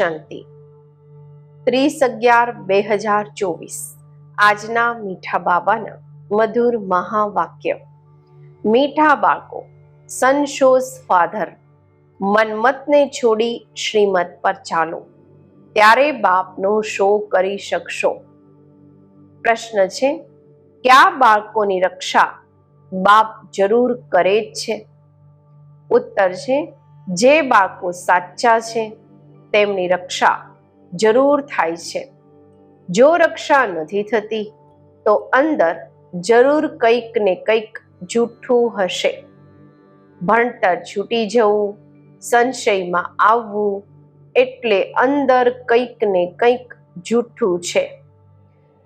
શાંતિ. ત્રીસ અગિયાર બે હજાર ચોવીસ. આજના મીઠા બાબાના મધુર મહાવાક્ય. મીઠા બાળકો સન ફાધર મન્મથને છોડી શ્રીમત પર ચાલો. ત્યારે બાપનો શો કરી શકશો. પ્રશ્ન છે, કયા બાળકોની રક્ષા બાપ જરૂર કરે જ છે? ઉત્તર છે, જે બાળકો સાચા છે તેમની રક્ષા જરૂર થાય છે. જો રક્ષા નથી થતી, તો અંદર જરૂર કંઈક ને કંઈક જૂઠું હશે. ભણતર છૂટી જવું, સંશયમાં આવવું, એટલે અંદર કંઈક ને કંઈક જૂઠું છે.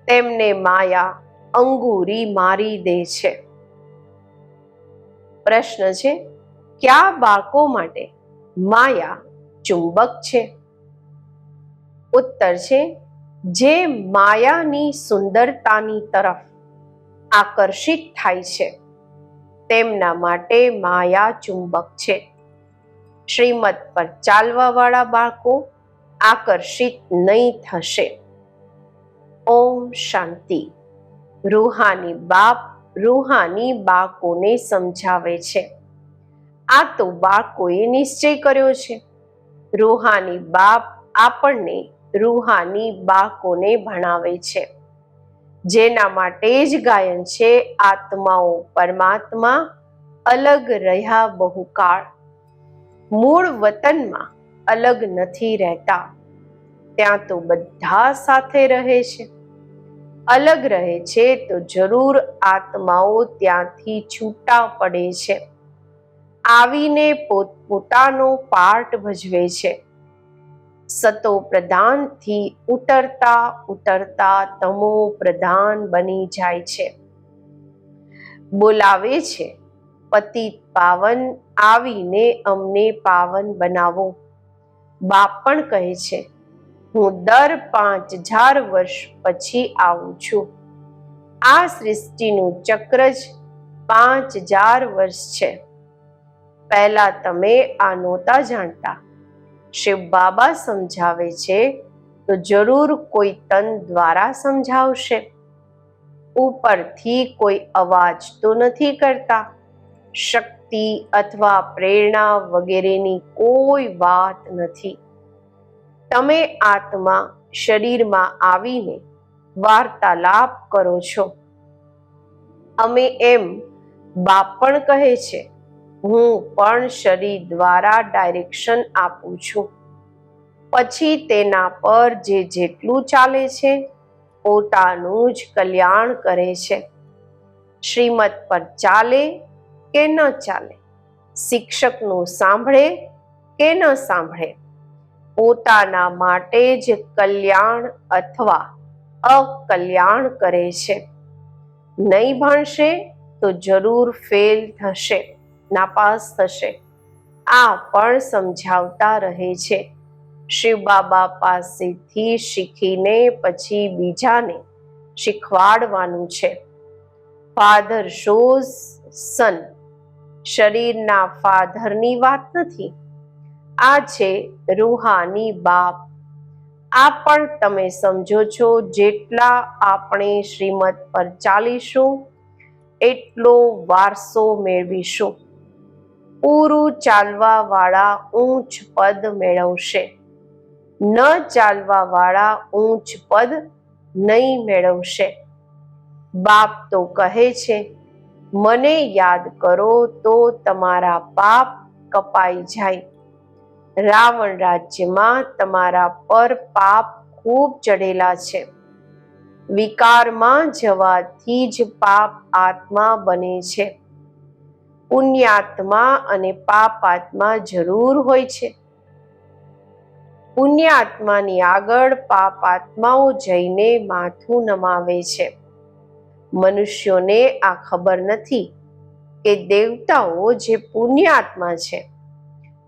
તેમને માયા અંગુરી મારી દે છે. પ્રશ્ન છે, કયા બાળકો માટે માયા ચુંબક છે. ઉત્તર છે, જે માયાની સુંદરતાની તરફ આકર્ષિત થાય છે. તેમના માટે માયા ચુંબક છે. શ્રીમત પર ચાલવાવાળા બાળકો આકર્ષિત નહીં થશે. ઓમ શાંતિ. રૂહાની બાપ, રૂહાની બાળકોને સમજાવે છે. આ તો બાળકોએ નિશ્ચય કર્યો છે. રૂહાની બાપ આપણને રૂહાની બાકોને ભણાવે છે. જેના માટે જ ગાયન છે આત્માઓ પરમાત્મા અલગ રહ્યા બહુકાળ. મૂળ વતનમાં અલગ નથી રહેતા. ત્યાં તો બધા સાથે રહે છે. અલગ રહે છે તો જરૂર આત્માઓ ત્યાંથી છૂટા પડે છે. આવીને પોતપોતાનો પાર્ટ ભજવે છે. સતો પ્રધાનથી ઉતરતા ઉતરતા તમો પ્રધાન બની જાય છે. બોલાવે છે, પતિત પાવન, આવીને અમને પાવન બનાવો. બાપ પણ કહે છે, હું દર પાંચ હજાર વર્ષ પછી આવું છું. આ સૃષ્ટિનું ચક્ર જ પાંચ હજાર વર્ષ છે. પહેલા તમે આ નહોતા જાણતા. શિવ બાબા સમજાવે છે, તો જરૂર કોઈ તન દ્વારા સમજાવશે. ઉપરથી કોઈ અવાજ તો નથી કરતા. શક્તિ અથવા પ્રેરણા વગેરેની કોઈ વાત નથી. તમે આત્મા શરીરમાં આવીને વાર્તાલાપ કરો છો. અમે એમ બાપ પણ કહે છે હું પણ શરીર દ્વારા ડાયરેક્શન આપું છું. પછી તેના પર જે જેટલું ચાલે છે, પોતાનું જ કલ્યાણ કરે છે. શ્રીમત પર ચાલે કે ન ચાલે? શિક્ષકનું સાંભળે કે ન સાંભળે? પોતાના માટે જ કલ્યાણ અથવા અકલ્યાણ કરે છે. નહીં ભણશે તો જરૂર ફેલ થશે. નાપાસ થશે. આ પણ સમજાવતા રહે છે. શિવ બાબા પાસેથી શીખીને પછી બીજાને શીખવાડવાનું છે. ફાધર શોઝ સન શરીરના ફાધરની વાત નથી. આ છે રૂહાની બાપ. આ પણ તમે સમજો છો જેટલા આપણે શ્રીમત પર ચાલીશું, એટલો વારસો મેળવીશું. પૂરું ચાલવા વાળા ઊંચ પદ મેળવશે. ન ચાલવા વાળા ઊંચ પદ નહીં મેળવશે. બાપ તો કહે છે, મને યાદ કરો તો તમારા પાપ કપાઈ જાય. રાવણ રાજ્યમાં તમારા પર પાપ ખૂબ ચડેલા છે. વિકારમાં જવાથી જ પાપ આત્મા બને છે. પુણ્યાત્મા અને પાપાત્મા જરૂર હોય છે. પુણ્યાત્માની આગળ પાપાત્માઓ જઈને માથું નમાવે છે. મનુષ્યોને આ ખબર નથી કે દેવતાઓ જે પુણ્યાત્મા છે,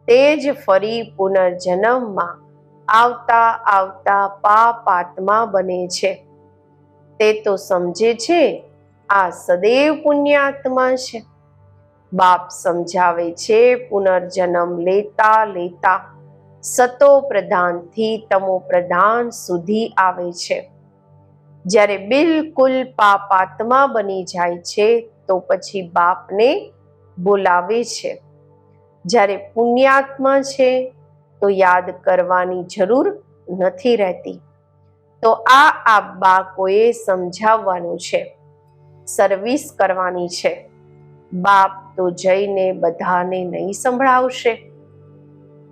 તે જ ફરી પુનર્જન્મમાં આવતા આવતા પાપાત્મા બને છે. તે તો સમજે છે, આ સદૈવ પુણ્યાત્મા છે. બાપ સમજાવે છે, પુનર્જન્મ લેતા લેતા સતો પ્રધાનથી તમો પ્રધાન સુધી આવે છે. જ્યારે બિલકુલ પાપાત્મા બની જાય છે, તો પછી બાપને બોલાવે છે. જ્યારે પુણ્યાત્મા છે, તો યાદ કરવાની જરૂર નથી રહેતી. તો આ આ બાકોએ સમજાવવાનું છે. સર્વિસ કરવાની છે. બાપ તો જઈને બધાને નહીં સંભળાવશે.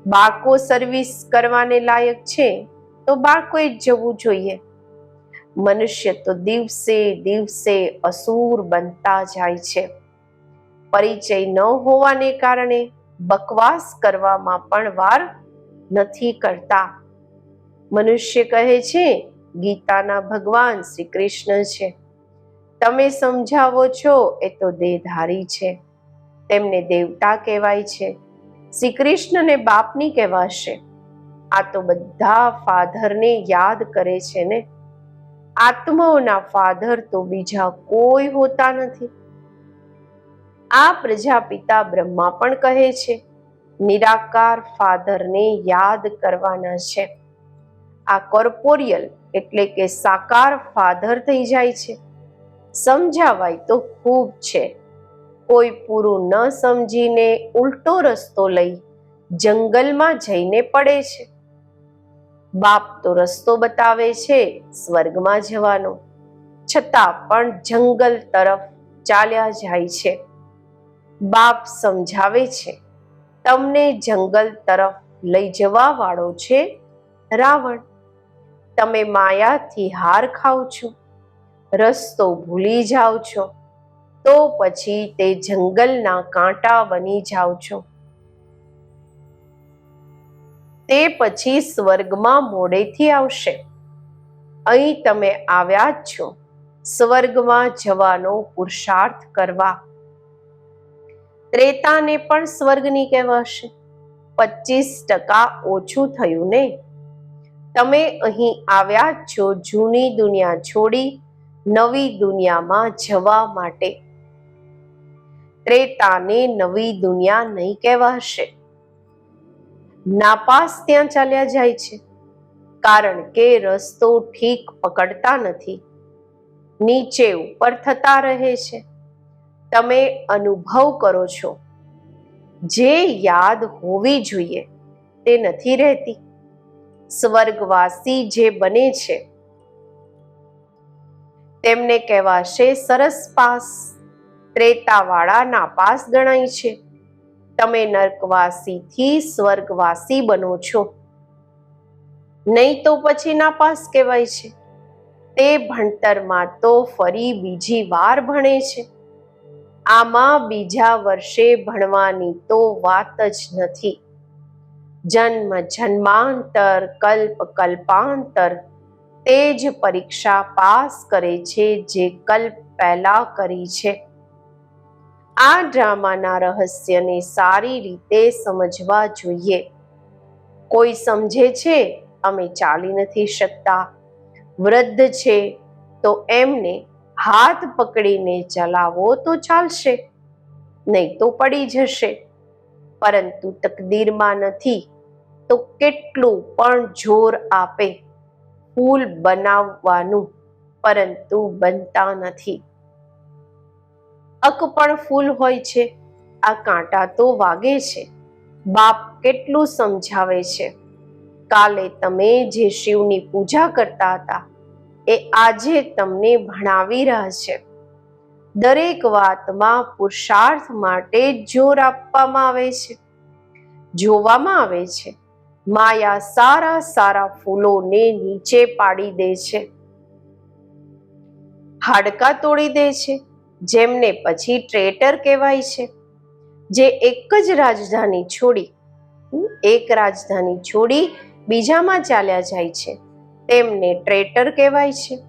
બાળકો સર્વિસ કરવાને લાયક છે તો બાળકોએ જ જવું જોઈએ. મનુષ્ય તો દિવસે દિવસે અસુર બનતા જાય છે. પરિચય ન હોવાને કારણે બકવાસ કરવામાં પણ વાર નથી કરતા. મનુષ્ય કહે છે, ગીતાના ભગવાન શ્રી કૃષ્ણ છે. તમે સમજાવો છો એ તો દેહધારી છે. તેમને દેવતા કહેવાય છે. શ્રી કૃષ્ણને બાપની કહેવાશે. આ તો બધા ફાધરને યાદ કરે છે ને. આત્માઓના ફાધર તો બીજા કોઈ હોતા નથી. આ પ્રજાપિતા બ્રહ્મા પણ કહે છે, નિરાકાર ફાધરને યાદ કરવાના છે. આ કોર્પોરિયલ એટલે કે સાકાર ફાધર થઈ જાય છે. સમજાવાય તો ખૂબ છે. કોઈ પૂરું ન સમજીને ઉલટો રસ્તો લઈ જંગલમાં જઈને પડે છે. બાપ તો રસ્તો બતાવે છે સ્વર્ગમાં જવાનો. છતાં પણ જંગલ તરફ ચાલ્યા જાય છે. બાપ સમજાવે છે, તમને જંગલ તરફ લઈ જવા વાળો છે રાવણ. તમે માયાથી હાર ખાવ છો. રસ્તો ભૂલી જાઓ છો. તો પછી તે જંગલના કાંટા બની જાઓ છો. તે પછી સ્વર્ગમાં મોડેથી આવશે. અહીં તમે આવ્યા જ છો. સ્વર્ગમાં જવાનો પુરુષાર્થ કરવા. ત્રેતાને પણ સ્વર્ગની કહેવાશે. પચીસ ટકા ઓછું થયું ને? તમે અહીં આવ્યા જ છો, જૂની દુનિયા છોડી નવી દુનિયામાં જવા માટે. ત્રેતાને નવી દુનિયા નહીં કહેવાશે. નાપાસ ત્યાં ચાલ્યા જાય છે, કારણ કે રસ્તો ઠીક પકડતા નથી. નીચે ઉપર થતા રહે છે. તમે અનુભવ કરો છો. જે યાદ હોવી જોઈએ, તે નથી રહેતી. સ્વર્ગવાસી જે બને છે તેમને કહેવાશે સરસ પાસ. ત્રેતાવાળાના પાસ ગણાય છે. તમે નર્કવાસીથી સ્વર્ગવાસી બનો છો. નહીં તો પછી નાપાસ કહેવાય છે. તે ભણતરમાં તો ફરી બીજી વાર ભણે છે. આમાં બીજા વર્ષે ભણવાની તો વાત જ નથી. જન્મ જન્માંતર, કલ્પ કલ્પાંતર તે જ પરીક્ષા પાસ કરે છે જે કલ્પ પહેલા કરી છે. આ ડ્રામાના રહસ્યને સારી રીતે સમજવા જોઈએ. કોઈ સમજે છે, અમે ચાલી નથી શકતા. વૃદ્ધ છે, તો એમને હાથ પકડીને ચલાવો તો ચાલશે, નહીં તો પડી જશે. પરંતુ તકદીરમાં નથી, તો કેટલું પણ જોર આપે. ફૂલ બનાવવાનું પરંતુ બનતા નથી. અક પણ ફૂલ હોય છે, આ કાંટા તો વાગે છે. બાપ કેટલું સમજાવે છે. કાલે તમે જે શિવની પૂજા કરતા હતા, એ આજે તમને ભણાવી રહ્યા છે. દરેક વાતમાં પુરુષાર્થ માટે જોર આપવામાં આવે છે. જોવામાં આવે છે. માયા સારા સારા ફૂલોને નીચે પાડી દે છે. હાડકા તોડી દે છે, જેમને પછી ટ્રેટર કહેવાય છે. જે એક જ રાજધાની છોડી એક રાજધાની છોડી બીજામાં ચાલ્યા જાય છે, તેમને ટ્રેટર કહેવાય છે.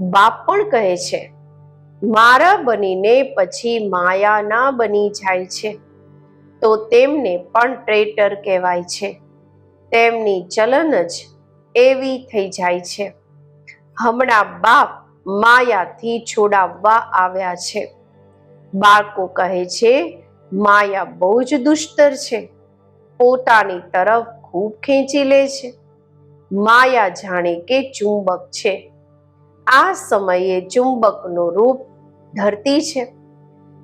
બાપ પણ કહે છે, મારા બનીને પછી માયાના બની જાય છે. તો તેમને પણ ટ્રેટર કહેવાય છે. તેમની ચલન જ એવી થઈ જાય છે. હમણાં બાપ માયાથી છોડાવવા આવ્યા છે. બાળકો કહે છે, માયા બહુ જ દુષ્ટર છે. પોતાની તરફ ખૂબ ખેંચી લે છે. માયા જાણે કે ચુંબક છે. આ સમયે ચુંબકનું રૂપ ધરતી છે.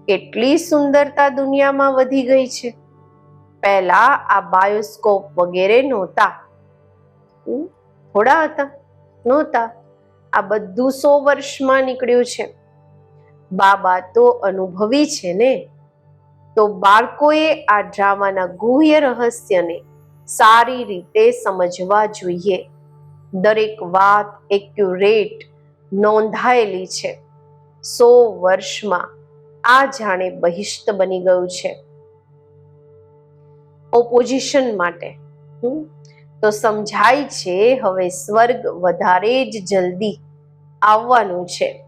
કેટલી સુંદરતા દુનિયામાં વધી ગઈ છે. પહેલા આ બાયોસ્કોપ વગેરે નહોતા. થોડા હતા, નહોતા. આ બધું સો વર્ષમાં નીકળ્યું છે. બાબા તો અનુભવી છે ને? તો બાળકોએ આ ડ્રામાના ગુહ્ય રહસ્યને સારી રીતે સમજવા જોઈએ. દરેક વાત એક્યુરેટ નોંધાયેલી છે. સો વર્ષમાં આ જાણે બહિષ્ત બની ગયું છે. ઓપોઝિશન માટે. તો સમજાય છે, હવે સ્વર્ગ વધારે જ જલ્દી આવવાનું છે.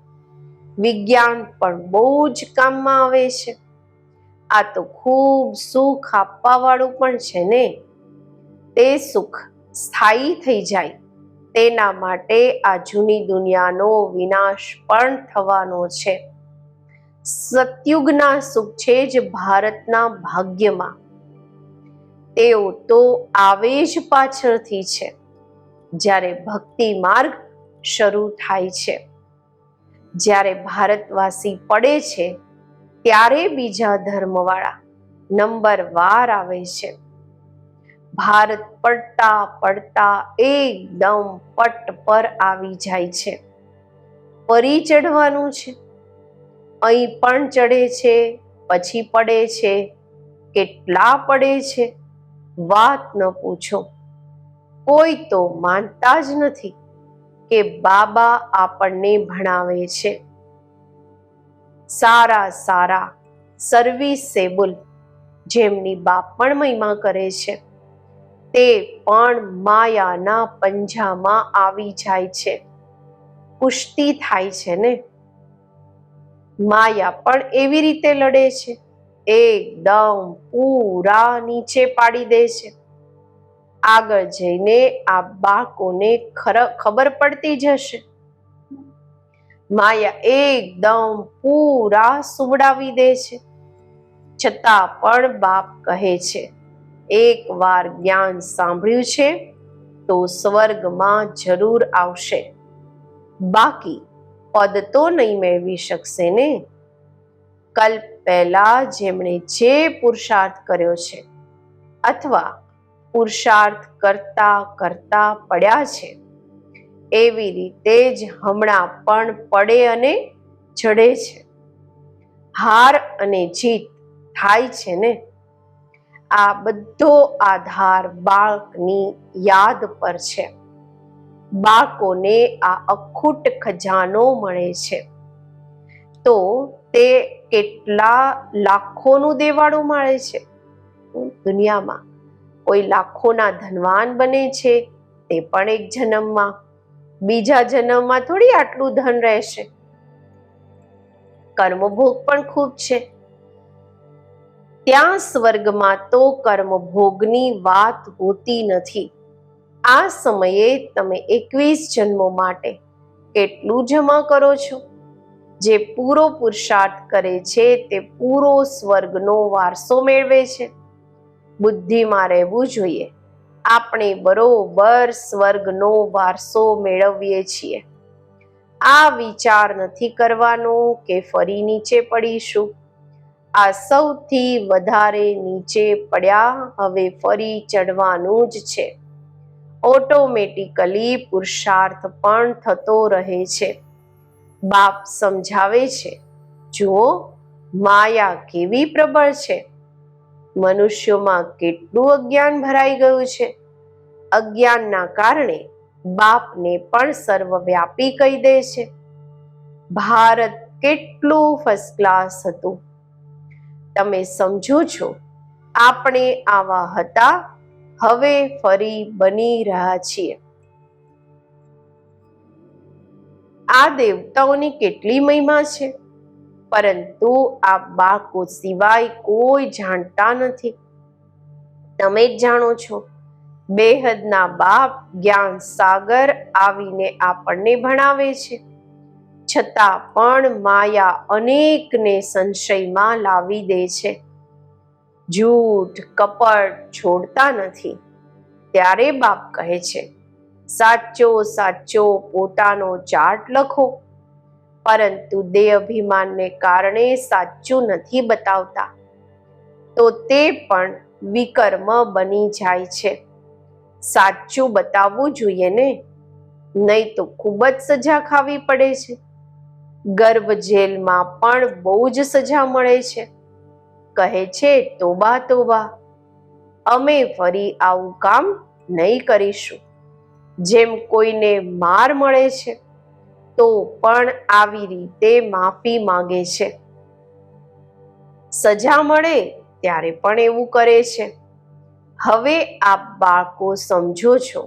વિજ્ઞાન પણ બહુ જ કામમાં આવે છે. આ તો ખૂબ સુખ આપવા વાળું પણ છે ને? તે સુખ સ્થાયી થઈ જાય. તેના માટે આ જૂની દુનિયાનો વિનાશ પણ થવાનો છે. સતયુગના સુખ છે જ ભારતના ભાગ્યમાં. તેઓ તો આવે જ પાછળથી છે, જ્યારે ભક્તિ માર્ગ શરૂ થાય છે. જ્યારે ભારતવાસી પડે છે, ત્યારે બીજા ધર્મવાળા નંબર વાર આવે છે. ભારત પડતા પડતા એકદમ પટ પર આવી જાય છે. પરી ચડવાનું છે, અહીં પણ ચડે છે, પછી પડે છે, કેટલા પડે છે વાત ન પૂછો. કોઈ તો માનતા જ નથી કે બાબા આપણને ભણાવે છે. સારા સારા સર્વિસેબલ જેમની બાપ પણ મહિમા કરે છે. તે પણ માયાના પંજામાં આવી જાય છે. પુષ્ટિ થાય છે ને? માયા પણ એવી રીતે લડે છે. એકદમ પૂરા નીચે પાડી દે છે. આગળ જઈને આ બાળકોને ખબર પડતી જશે. માયા એકદમ પૂરા સુવડાવી દે છે. છતાં પણ બાપ કહે છે એક વાર જ્ઞાન સાંભળ્યું છે, તો સ્વર્ગમાં જરૂર આવશે. બાકી પદ તો નહીં મેળવી શકશે ને? કલ્પ પહેલા જેમણે જે પુરુષાર્થ કર્યો છે અથવા પુરુષાર્થ કરતા કરતા પડ્યા છે, એવી રીતે જ હમણાં પણ પડે અને જડે છે. હાર અને જીત થાય છે ને? આ બધો આધાર બાળકની યાદ પર છે. બાળકોને આ અખૂટ ખજાનો મળે છે. તો તે કેટલા લાખોનું દેવાળું માળે છે. દુનિયામાં કોઈ લાખોના ધનવાન બને છે, તે પણ એક જન્મમાં. બીજા જન્મમાં થોડી આટલું ધન રહેશે. કર્મભોગ પણ ખૂબ છે. ત્યાં સ્વર્ગમાં તો કર્મભોગની વાત હોતી નથી. આ સમયે તમે એકવીસ જન્મો માટે કેટલું જમા કરો છો? જે પૂરો પુરુષાર્થ કરે છે તે પૂરો સ્વર્ગનો વારસો મેળવે છે. બુદ્ધિમાં રહેવું જોઈએ. આપણે બરોબર સ્વર્ગનો વારસો મેળવીએ છીએ. આ વિચાર નથી કરવાનો કે ફરી નીચે પડીશું. આ સૌથી વધારે નીચે પડ્યા હવે ફરી ચડવાનું જ છે. ઓટોમેટિકલી પુરુષાર્થ પણ થતો રહે છે. બાપ સમજાવે છે, જુઓ, માયા કેવી પ્રબળ છે. મનુષ્યોમાં કેટલું અજ્ઞાન ભરાઈ ગયું છે. અજ્ઞાનના કારણે બાપને પણ સર્વવ્યાપી કહી દે છે. ભારત કેટલું ફર્સ્ટ ક્લાસ હતું. તમે સમજો છો, આપણે આવા હતા, હવે ફરી બની રહ્યા છીએ. આ દેવતાઓની કેટલી મહિમા છે? પરંતુ આ બાકો સિવાય કોઈ જાણતા નથી. તમે જ જાણો છો, બેહદના બાપ જ્ઞાન સાગર આવીને આપણને ભણાવે છે. છતાં પણ માયા અનેકને સંશયમાં લાવી દે છે. જૂઠ, કપટ છોડતા નથી. ત્યારે બાપ કહે છે સાચો સાચો પોતાનો ચાર્ટ લખો. પરંતુ દેહ અભિમાનને કારણે સાચું નથી બતાવતા. તો તે પણ વિકર્મ બની જાય છે. સાચું બતાવવું જોઈએ ને? નહીં તો ખૂબ જ સજા ખાવી પડે છે. ગર્ભ જેલમાં પણ બહુ જ સજા મળે છે. કહે છે, તોબા તોબા. અમે ફરી આવું કામ નહીં કરીશું. જેમ કોઈને માર મળે છે, તો પણ આવી રીતે માફી માંગે છે. સજા મળે ત્યારે પણ એવું કરે છે. હવે આપ બાળકો સમજો છો,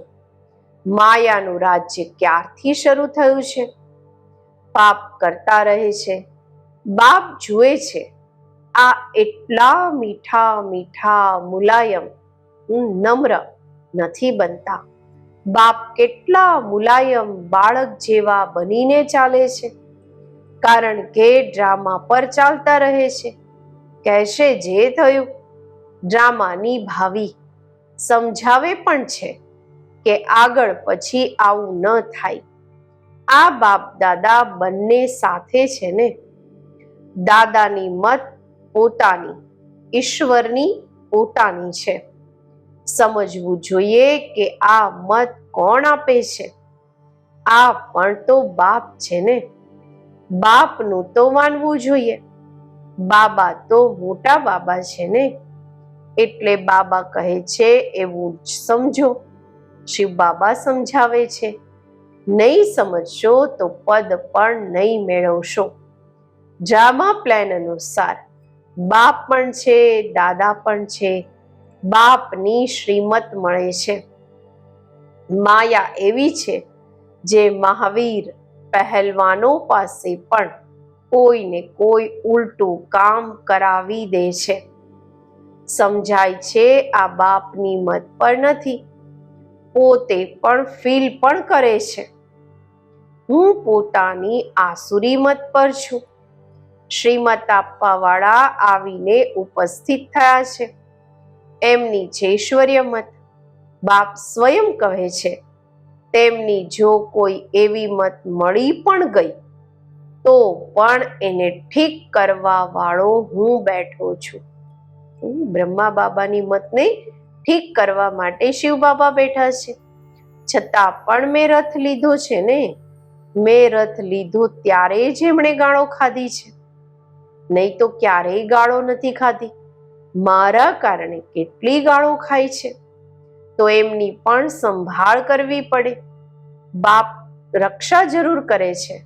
માયાનું રાજ્ય ક્યારથી શરૂ થયું છે? પાપ કરતા રહે છે, બાપ જુએ છે, આ એટલા મીઠા મીઠા મુલાયમ નમ્ર નથી બનતા. બાપ કેટલા મુલાયમ બાળક જેવા બનીને ચાલે છે. કારણ કે ડ્રામા પર ચાલતા રહે છે. કહેશે જે થયું. ડ્રામાની ભાવી સમજાવે પણ છે કે આગળ પછી આવું ન થાય. આ બાપ દાદા બંને સાથે છે ને? દાદાની મત પોતાની, ઈશ્વરની પોતાની છે. સમજવું જોઈએ કે આ મત કોણ આપે છે? આ પણ તો બાપ છે ને? બાપનું તો માનવું જોઈએ. બાબા તો મોટા બાબા છે ને? એટલે બાબા કહે છે એવું જ સમજો. શિવ બાબા સમજાવે છે. નહીં સમજશો તો પદ પણ નહીં મેળવશો. ડ્રામા પ્લાન અનુસાર બાપ પણ છે, દાદા પણ છે બાપની શ્રીમત મળે છે. માયા એવી છે જે મહાવીર પહેલવાનો પાસે પણ કોઈને કોઈ ઉલટું કામ કરાવી દે છે. સમજાય છે આ બાપની મત પર નથી. પોતે પણ ફીલ પણ કરે છે. હું પોતાની આસુરી મત પર છું. શ્રીમત આપવાવાળા આવીને ઉપસ્થિત થયા છે. એમની છે ઈશ્વર્ય મત બાપ સ્વયં કહે છે, તેમની જો કોઈ એવી મત મળી પણ ગઈ, તો પણ એને ઠીક કરવા વાળો હું બેઠો છું. બ્રહ્મા બાબાની મતને ઠીક કરવા માટે શિવ બાબા બેઠા છે. છતાં પણ મેં રથ લીધો છે ને? મેં રથ લીધો ત્યારે જ એમણે ગાળો ખાધી છે. નહીં તો ક્યારેય ગાળો નથી ખાધી. મારા કારણે કેટલી ગાળો ખાય છે? તો એમની પણ સંભાળ કરવી પડે. બાપ રક્ષા જરૂર કરે છે.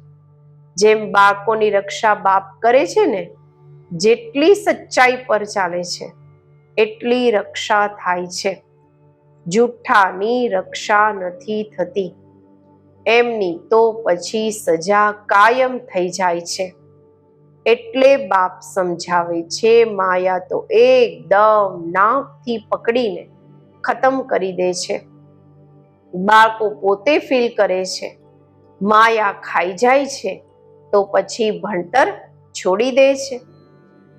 જેમ બાળકોની રક્ષા બાપ કરે છે ને, જેટલી સચ્ચાઈ પર ચાલે છે, એટલી રક્ષા થાય છે. જૂઠાની રક્ષા નથી થતી. એમની તો પછી સજા કાયમ થઈ જાય છે. એટલે બાપ સમજાવે છે, માયા તો એકદમ નાકથી પકડીને ખતમ કરી દે છે. બાળકો પોતે ફીલ કરે છે, માયા ખાઈ જાય છે, તો પછી ભણતર છોડી દે છે.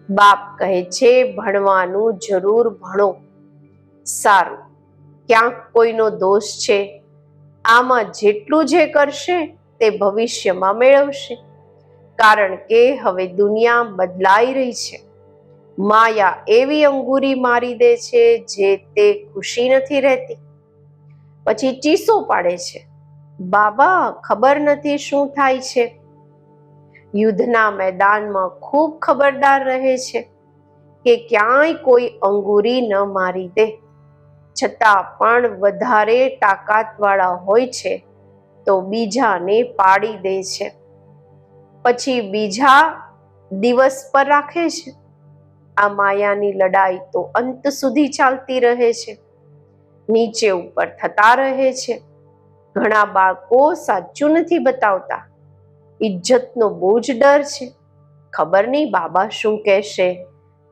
બાપ કહે છે, ભણવાનું જરૂર ભણો. સારું, ક્યાંક કોઈનો દોષ છે, આમાં જેટલું જે કરશે તે ભવિષ્યમાં મેળવશે. કારણ કે હવે દુનિયા બદલાઈ રહી છે. માયા એવી અંગુરી મારી દે છે જે તે ખુશી નથી રહેતી. પછી ચીસો પાડે છે. બાબા, ખબર નથી શું થાય છે? યુદ્ધના મેદાનમાં ખૂબ ખબરદાર રહે છે કે ક્યાંય કોઈ અંગુરી ન મારી દે. છતાં પણ વધારે તાકાતવાળા હોય છે તો બીજાને પાડી દે છે. પછી બીજા દિવસ પર રાખે છે. આ માયાની લડાઈ તો અંત સુધી ચાલતી રહે છે. નીચે ઉપર થતા રહે છે. ઘણા બાળકો સાચું નથી બતાવતા. ઇજ્જતનો બહુ જ ડર છે. ખબર નહીં બાબા શું કહેશે.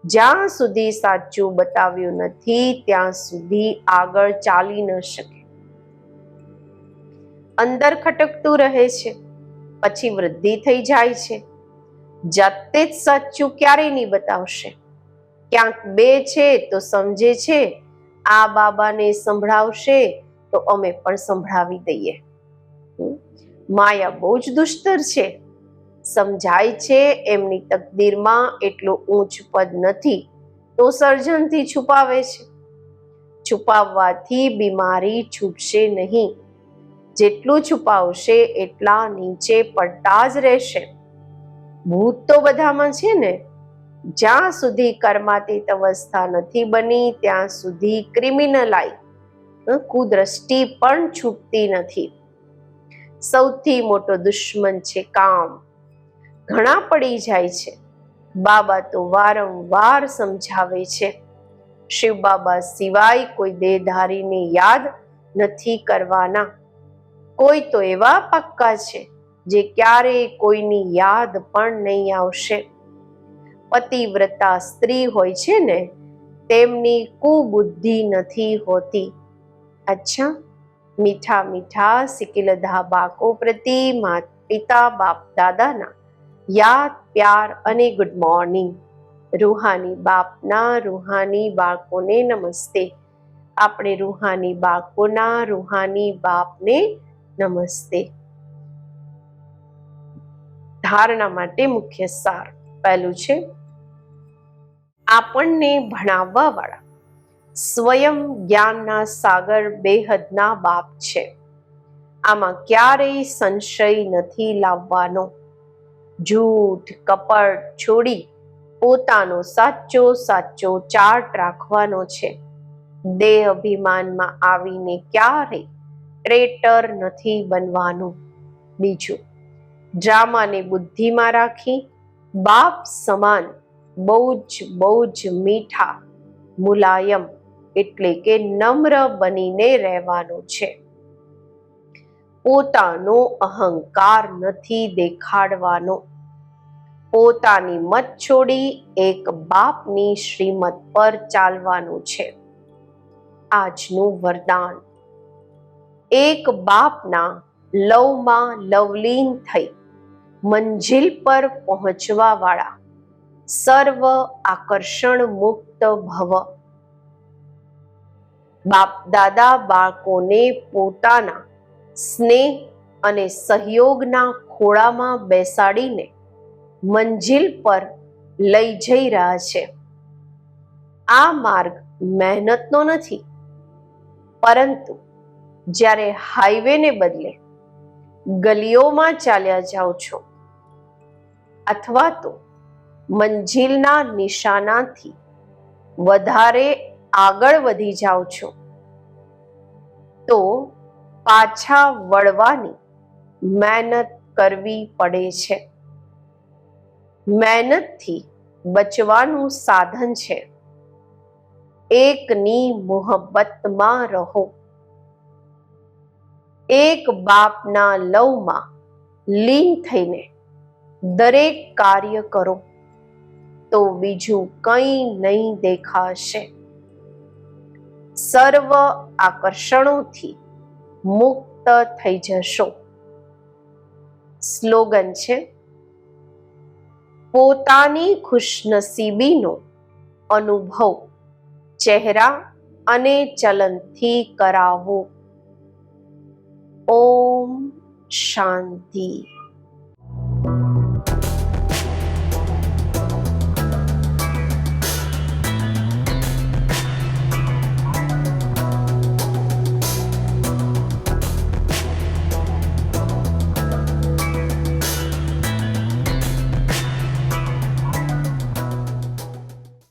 જ્યાં સુધી સાચું બતાવ્યું નથી, ત્યાં સુધી આગળ ચાલી ન શકે. અંદર ખટકતું રહે છે. પછી વૃદ્ધિ થઈ જાય છે. જાતે જ સાચું ક્યારેય નહીં બતાવશે. ક્યાંક બે છે તો સમજે છે, આ બાબાને સંભળાવશે તો અમે પણ સંભળાવી દઈએ. માયા બહુ જ દુષ્ટર છે. સમજાય છે એમની તકદીરમાં એટલું ઊંચ પદ નથી તો સર્જનથી છુપાવે છે. છુપાવવાથી બીમારી છૂટશે નહીં. જેટલું છુપાવશે એટલા નીચે પડતા જ રહેશે. ભૂત તો બધામાં છે ને, જ્યાં સુધી કર્માતીત અવસ્થા નથી બની, ત્યાં સુધી ક્રિમિનલાઈ કુદ્રષ્ટિ પણ છૂટતી નથી. સૌથી મોટો દુશ્મન છે કામ. ઘણા પડી જાય છે. બાબા તો વારંવાર સમજાવે છે. શિવ બાબા સિવાય કોઈ દેહધારીને યાદ નથી કરવાના. કોઈ તો એવા પક્કા છે જે ક્યારેય કોઈની યાદ પણ નહીં આવશે. પતિવ્રતા સ્ત્રી હોય છે ને, તેમની કુબુદ્ધિ નથી હોતી. અચ્છા, મીઠા મીઠા સિકિલધા બાકો પ્રતિ માત પિતા, બાપ, દાદાના યાદ, પ્યાર અને ગુડ મોર્નિંગ રૂહાની બાપના રૂહાની બાળકોને નમસ્તે. આપણે રૂહાની બાળકોના રૂહાની બાપને નમસ્તે. ધારણા માટે મુખ્ય સાર પહેલું છે, આપણને ભણાવવા વાળા સ્વયં જ્ઞાનના સાગર બેહદના બાપ છે. આમાં ક્યારેય સંશય નથી લાવવાનો. જૂઠ, કપટ, છોડી પોતાનો સાચો સાચો ચાર્ટ રાખવાનો છે. દેહ અભિમાનમાં આવીને ક્યારેય ટ્રેટર નથી બનવાનું. બીજું ડ્રામાને બુદ્ધિમાં રાખી, બાપ સમાન બહુ જ બહુ જ મીઠા મુલાયમ એટલે કે નમ્ર બનીને રહેવાનું છે. પોતાનો અહંકાર નથી દેખાડવાનો. પોતાની મત છોડી એક બાપની શ્રીમત પર ચાલવાનું છે. આજનું વરદાન. એક બાપના લવમાં લવલીન થઈ મંજિલ પર પહોંચવા વાળા સર્વ આકર્ષણ મુક્ત ભવ. બાપ દાદા બાળકોને પોતાના સ્નેહ અને સહયોગના ખોળામાં બેસાડીને મંજિલ પર લઈ જઈ રહ્યા છે. આ માર્ગ મહેનતનો નથી, પરંતુ જ્યારે હાઈવેને બદલે ગલીઓમાં ચાલ્યા જાઓ છો, અથવા તો મંજિલના નિશાનાથી વધારે આગળ વધી જાઓ છો, તો પાછા વળવાની મહેનત કરવી પડે છે. મહેનતથી બચવાનું સાધન છે. એકની મોહબ્બતમાં રહો. એક બાપના લવમાં લીન થઈને દરેક કાર્ય કરો, તો બીજું કંઈ નહીં દેખાશે. સર્વ આકર્ષણોથી મુક્ત થઈ જશો. સ્લોગન છે, પોતાની ખુશનસીબીનો અનુભવ ચહેરા અને ચલનથી કરાવો. ઓમ શાંતિ